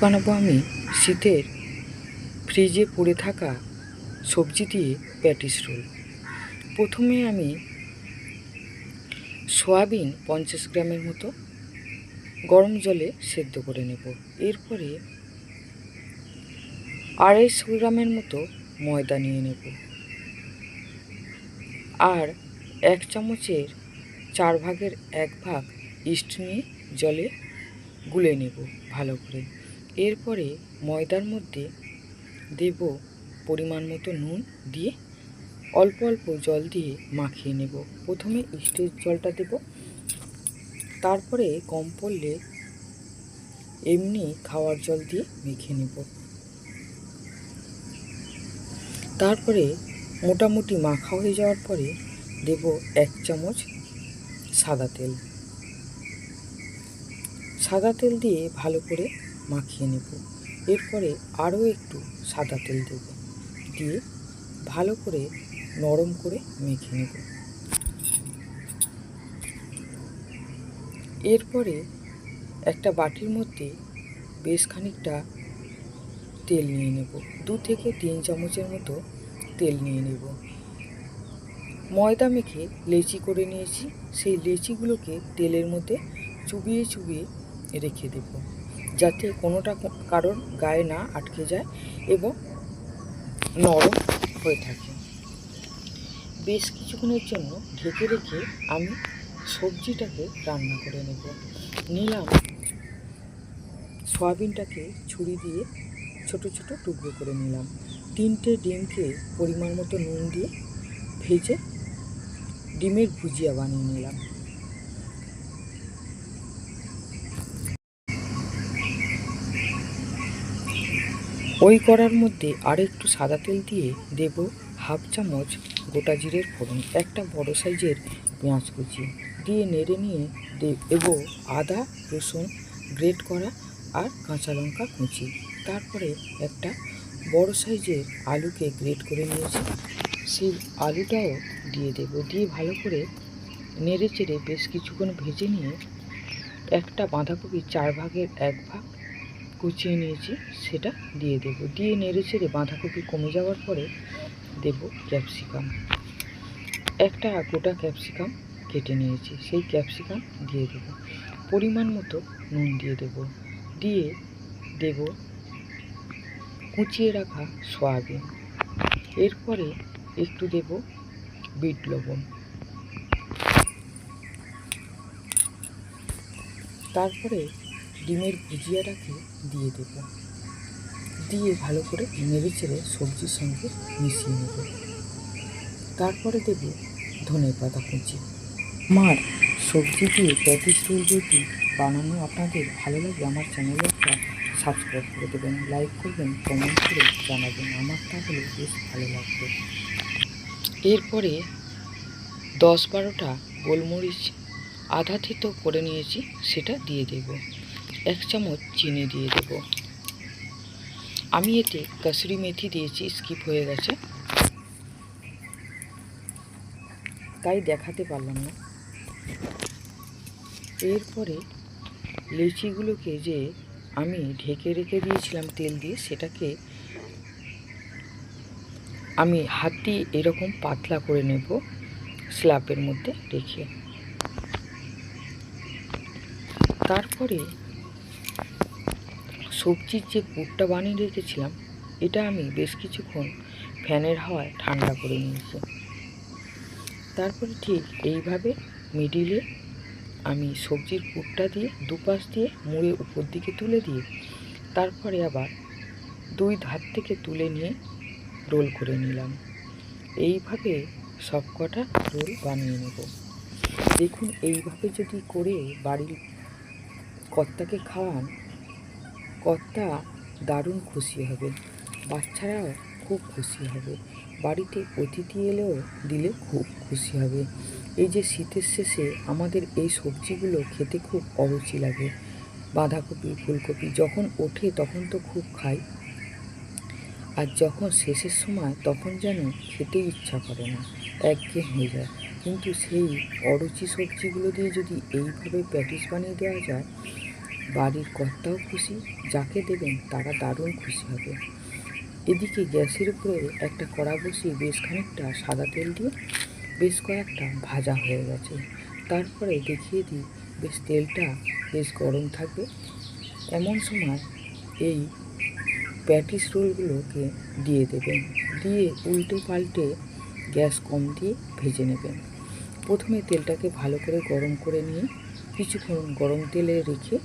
বানাবো আমি। শীতের ফ্রিজে পড়ে থাকা সবজি দিয়ে প্যাটিস রোল। প্রথমে আমি সয়াবিন পঞ্চাশ গ্রামের মতো গরম জলে সেদ্ধ করে নেব। এরপরে আড়াইশো গ্রামের মতো ময়দা নিয়ে নেব। আর এক চামচের চার ভাগের এক ভাগ ইস্ট নিয়ে জলে গুলে নেব ভালো করে। এরপরে ময়দার মধ্যে দেব পরিমাণ মতো নুন দিয়ে অল্প অল্প জল দিয়ে মাখিয়ে নেব। প্রথমে ইস্টের জলটা দেব। তারপরে কম পড়লে এমনি খাওয়ার জল দিয়ে মেখে নেব। তারপরে মোটামুটি মাখা হয়ে যাওয়ার পরে দেব এক চামচ সাদা তেল। সাদা তেল দিয়ে ভালো করে মাখিয়ে নেব। এরপরে আরও একটু সাদা তেল দেব। দিয়ে ভালো করে নরম করে মেখে নেব। এরপরে একটা বাটির মধ্যে বেশ খানিকটা তেল নিয়ে নেব। দু থেকে তিন চামচের মতো তেল নিয়ে নেব। ময়দা মেখে লেচি করে নিয়েছি। সেই লেচিগুলোকে তেলের মধ্যে চুবিয়ে চুবিয়ে রেখে দেব। যাতে কোনোটা কারোর গায়ে না আটকে যায় এবং নরম হয়ে থাকে। বেশ কিছুক্ষণের জন্য ঢেকে রেখে আমি সবজিটাকে রান্না করে নেব। নিলাম সয়াবিনটাকে ছুরি দিয়ে ছোট ছোট টুকরো করে নিলাম। তিনটে ডিমকে পরিমাণ মতো নুন দিয়ে ভেজে ডিমের ভুজিয়া বানিয়ে নিলাম। ওই কড়ার মধ্যে আর একটু সাদা তেল দিয়ে দেব হাফ চামচ গোটা জিরের ফোড়ন, একটা বড় সাইজের পেঁয়াজ কুচি দিয়ে নেড়ে নিয়ে দেব আদা, রসুন, গ্রেট করা আর কাঁচা লঙ্কা কুচি। তারপরে একটা বড় সাইজের আলুকে গ্রেট করে নিয়েছি। সেই আলুটাও দিয়ে দেব, দিয়ে ভালো করে নেড়ে চেড়ে বেশ কিছুক্ষণ ভেজে নিয়ে একটা বাঁধাকপি চার ভাগের এক ভাগ কুচিয়ে নিয়েছি, সেটা দিয়ে দেব। দিয়ে নেড়ে ছেড়ে বাঁধাকপি কমে যাওয়ার পরে দেব ক্যাপসিকাম। একটা গোটা ক্যাপসিকাম কেটে নিয়েছি, সেই ক্যাপসিকাম দিয়ে দেব। পরিমাণ মতো নুন দিয়ে দেব। দিয়ে দেব কুচিয়ে রাখা সয়াবিন। এরপরে একটু দেব বিট লবণ। তারপরে ডিমের ভুজিয়াটাকে দিয়ে দেব। দিয়ে ভালো করে নেড়ে চেড়ে সবজির সঙ্গে মিশিয়ে নেব। তারপরে দেব ধনে পাতা কুচি। আমার সবজি দিয়ে প্যাটিস রোল যদি বানানো আপনাদের ভালো লাগে আমার চ্যানেলটা সাবস্ক্রাইব করে দেবেন, লাইক করবেন, কমেন্ট করে জানাবেন। আমার তাহলে বেশ ভালো লাগবে। এরপরে দশ বারোটা গোলমরিচ আধা থেতো করে নিয়েছি, সেটা দিয়ে দেব। এক চামচ চিনি দিয়ে দেব। আমি এতে কাসুরি মেথি দিয়েছি, স্কিপ হয়ে গেছে। তাই দেখাতে পারলাম না। এরপরে লিচিগুলোকে যে আমি ঢেকে রেখে দিয়েছিলাম তেল দিয়ে, সেটাকে আমি হাত দিয়ে এরকম পাতলা করে নেব স্ল্যাবের মধ্যে রেখে। তারপরে সবজির যে পুরটা বানিয়ে রেখেছিলাম, এটা আমি বেশ কিছুক্ষণ ফ্যানের হাওয়ায় ঠান্ডা করে নিয়েছি। তারপরে ঠিক এইভাবে মিডিলে আমি সবজির পুরটা দিয়ে দুপাশ দিয়ে মুড়ে উপর দিকে তুলে দিয়ে, তারপরে আবার দুই ধার থেকে তুলে নিয়ে রোল করে নিলাম। এইভাবে সব কটা রোল বানিয়ে নেব। দেখুন, এইভাবে যদি করে বাড়ির কর্তাকে খাওয়ান কর্তা দারুণ খুশি হবে বাচ্চারাও খুব খুশি হবে। বাড়িতে অতিথি এলেও দিলে খুব খুশি হবে। এই যে শীতের শেষে আমাদের এই সবজিগুলো খেতে খুব অরুচি লাগে। বাঁধাকপি, ফুলকপি যখন ওঠে তখন তো খুব খাই। আর যখন শেষের সময় তখন যেন খেতে ইচ্ছা করে না, একঘেয়ে হয়ে যায়। কিন্তু সেই অরুচি সবজিগুলো দিয়ে যদি এইভাবে প্যাটিস বানিয়ে দেওয়া যায় বাড়ির কর্তাও খুশি, যাকে দেবেন তারা দারুণ খুশি হবে। এদিকে গ্যাসের উপরে একটা কড়া বসিয়ে বেশ খানিকটা সাদা তেল দিয়ে বেশ কয়েকটা ভাজা হয়ে গেছে। তারপরে দেখিয়ে দিই, বেশ তেলটা বেশ গরম থাকবে। এমন সময় এই প্যাটিস রোলগুলোকে দিয়ে দেবেন। দিয়ে উল্টে পাল্টে গ্যাস কম দিয়ে ভেজে নেবেন। প্রথমে তেলটাকে ভালো করে গরম করে নিয়ে কিছুক্ষণ গরম তেলে রেখে